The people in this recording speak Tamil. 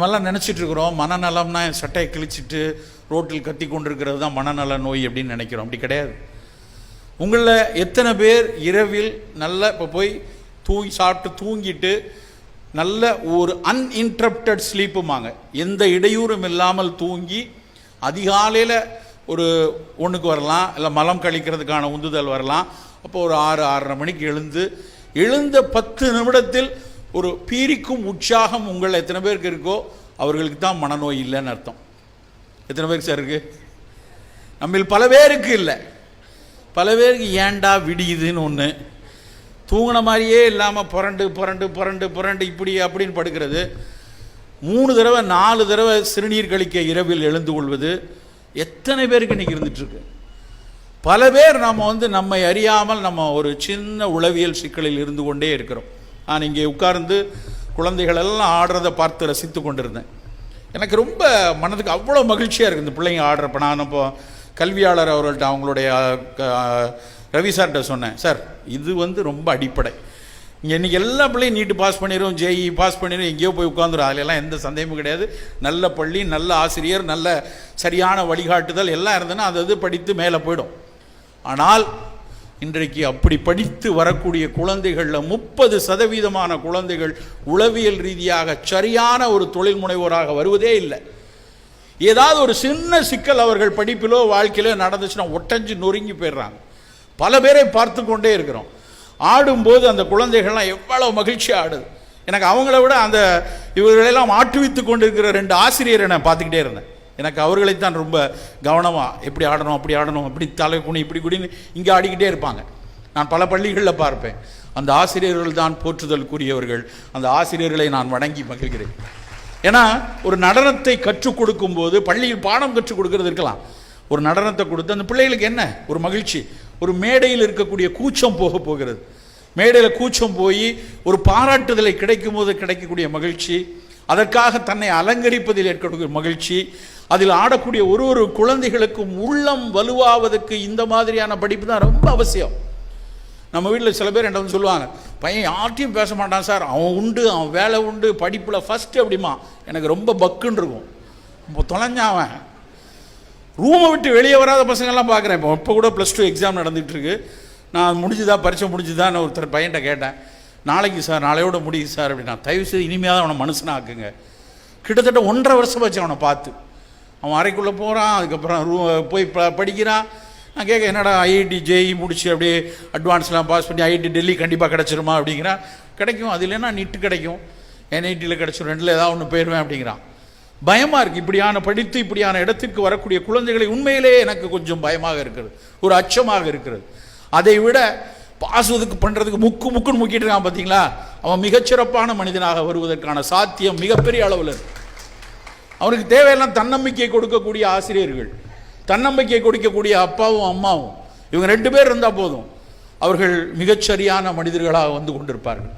நம்மெல்லாம் நினச்சிட்டு இருக்கிறோம் மனநலம்னா சட்டையை கிழிச்சிட்டு ரோட்டில் கத்தி கொண்டிருக்கிறது தான் மனநல நோய் அப்படின்னு நினைக்கிறோம். அப்படி கிடையாது. உங்களில் எத்தனை பேர் இரவில் நல்ல இப்போ போய் தூங்கி சாப்பிட்டு தூங்கிட்டு நல்ல ஒரு அன்இன்ட்ரப்டட் ஸ்லீப்புமாங்க எந்த இடையூறும் இல்லாமல் தூங்கி அதிகாலையில் ஒரு ஒன்றுக்கு வரலாம். இல்லை மலம் கழிக்கிறதுக்கான உந்துதல் வரலாம். அப்போ ஒரு ஆறு ஆறரை மணிக்கு எழுந்து எழுந்த பத்து நிமிடத்தில் ஒரு பீரிக்கும் உற்சாகம் உங்கள் எத்தனை பேருக்கு இருக்கோ அவர்களுக்கு தான் மனநோய் இல்லைன்னு அர்த்தம். எத்தனை பேருக்கு சார் இருக்குது நம்மில் பல பேருக்கு இல்லை. பல பேருக்கு ஏன்டா விடியுதுன்னு ஒன்று தூங்கின மாதிரியே இல்லாமல் புரண்டு புரண்டு புரண்டு புரண்டு இப்படி அப்படின்னு படுக்கிறது. மூணு தடவை நாலு தடவை சிறுநீர் கழிக்க இரவில் எழுந்து கொள்வது எத்தனை பேருக்கு இன்றைக்கி இருந்துகிட்ருக்கு பல பேர் நம்ம வந்து நம்மை அறியாமல் நம்ம ஒரு சின்ன உளவியல் சிக்கலில் இருந்து கொண்டே இருக்கிறோம். நான் இங்கே உட்கார்ந்து குழந்தைகள் எல்லாம் ஆடுறதை பார்த்து ரசித்து கொண்டிருந்தேன். எனக்கு ரொம்ப மனதுக்கு அவ்வளோ மகிழ்ச்சியாக இருக்குது இந்த பிள்ளைங்க ஆடுறப்ப. நான் இப்போ கல்வியாளர் அவர்கள்ட்ட அவங்களுடைய ரவி சார்கிட்ட சொன்னேன் சார் இது வந்து ரொம்ப அடிப்படை. இங்கே இன்றைக்கி எல்லா பிள்ளையும் நீட்டு பாஸ் பண்ணிடும் ஜேஇ பாஸ் பண்ணிடும் எங்கேயோ போய் உட்காந்துரும். அதிலெல்லாம் எந்த சந்தேகமும் கிடையாது. நல்ல பள்ளி நல்ல ஆசிரியர் நல்ல சரியான வழிகாட்டுதல் எல்லாம் இருந்ததுன்னா அது அது படித்து மேலே போயிடும். ஆனால் இன்றைக்கு அப்படி படித்து வரக்கூடிய குழந்தைகளில் முப்பது சதவீதமான குழந்தைகள் உளவியல் ரீதியாக சரியான ஒரு தொழில் முனைவோராக வருவதே இல்லை. ஏதாவது ஒரு சின்ன சிக்கல் அவர்கள் படிப்பிலோ வாழ்க்கையிலோ நடந்துச்சுன்னா ஒட்டஞ்சு நொறுங்கி போயிடுறாங்க. பல பேரை பார்த்து கொண்டே இருக்கிறோம். ஆடும்போது அந்த குழந்தைகள்லாம் எவ்வளோ மகிழ்ச்சியாக ஆடுது. எனக்கு அவங்கள விட அந்த இவர்களெல்லாம் ஆட்டுவித்து கொண்டிருக்கிற ரெண்டு ஆசிரியரை நான் பார்த்துக்கிட்டே இருந்தேன். எனக்கு அவர்களைத்தான் ரொம்ப கவனமாக எப்படி ஆடணும் அப்படி ஆடணும் அப்படி தலை குனி இப்படி குடின்னு இங்கே ஆடிக்கிட்டே இருப்பாங்க. நான் பல பள்ளிகளில் பார்ப்பேன். அந்த ஆசிரியர்கள் தான் போற்றுதலுக்குரியவர்கள் அந்த ஆசிரியர்களை நான் வணங்கி மகிழ்கிறேன். ஏன்னா ஒரு நடனத்தை கற்றுக் கொடுக்கும்போது பள்ளியில் பாடம் கற்றுக் கொடுக்கறது இருக்கலாம். ஒரு நடனத்தை கொடுத்து அந்த பிள்ளைகளுக்கு என்ன? ஒரு மகிழ்ச்சி. ஒரு மேடையில் இருக்கக்கூடிய கூச்சம் போக போகிறது. மேடையில் கூச்சம் போய் ஒரு பாராட்டுதலை கிடைக்கும் போது கிடைக்கக்கூடிய மகிழ்ச்சி. அதற்காக தன்னை அலங்கரிப்பதில் ஏற்படக்கூடிய மகிழ்ச்சி அதில் ஆடக்கூடிய ஒரு ஒரு குழந்தைகளுக்கும் உள்ளம் வலுவாவதற்கு இந்த மாதிரியான படிப்பு தான் ரொம்ப அவசியம். நம்ம வீட்டில் சில பேர் என்ன சொல்லுவாங்க பையன் யார்ட்டையும் பேச மாட்டான் சார். அவன் உண்டு அவன் வேலை உண்டு படிப்பில் ஃபஸ்ட்டு அப்படிமா எனக்கு ரொம்ப பக்குன்னு இருக்கும். இப்போ தொலைஞ்சான் அவன். ரூமை விட்டு வெளியே வராத பசங்கள்லாம் பார்க்குறேன். இப்போ இப்போ கூட ப்ளஸ் டூ எக்ஸாம் நடந்துகிட்டு இருக்கு. நான் முடிஞ்சுதா பரீட்சை முடிஞ்சுதான்னு ஒருத்தர் பையன்கிட்ட கேட்டேன். நாளைக்கு சார் நாளையோட முடியுது சார் அப்படின்னா தயவு செய்து இனிமையாக அவனை மனுஷனாக்குங்க. கிட்டத்தட்ட ஒன்றரை வருஷம் வச்சு அவனை பார்த்து. அவன் அறைக்குள்ளே போகிறான் அதுக்கப்புறம் ரூ போய் ப படிக்கிறான். நான் கேட்க என்னடா ஐஐடி ஜேஇ முடிச்சு அப்படியே அட்வான்ஸ்லாம் பாஸ் பண்ணி ஐஐடி டெல்லி கண்டிப்பாக கிடச்சிருமா அப்படிங்கிறான். கிடைக்கும் அது இல்லைன்னா நிட்டு கிடைக்கும். என்ஐடியில் கிடச்சிரும் ரெண்டில் ஏதாவது ஒன்று போயிடுவேன் அப்படிங்கிறான். பயமாக இருக்குது இப்படியான படித்து இப்படியான இடத்திற்கு வரக்கூடிய குழந்தைகளை உண்மையிலே எனக்கு கொஞ்சம் பயமாக இருக்கிறது ஒரு அச்சமாக இருக்கிறது. அதை விட பாசுவதுக்கு பண்ணுறதுக்கு முக்கு முக்குன்னு முக்கிட்டு இருக்கான் பார்த்தீங்களா அவன் மிகச்சிறப்பான மனிதனாக வருவதற்கான சாத்தியம் மிகப்பெரிய அளவில் இருக்கு. அவனுக்கு தேவையெல்லாம் தன்னம்பிக்கை கொடுக்கக்கூடிய ஆசிரியர்கள் தன்னம்பிக்கை கொடுக்கக்கூடிய அப்பாவும் அம்மாவும் இவங்க ரெண்டு பேர் இருந்தால் போதும். அவர்கள் மிகச்சரியான மனிதர்களாக வந்து கொண்டிருப்பார்கள்.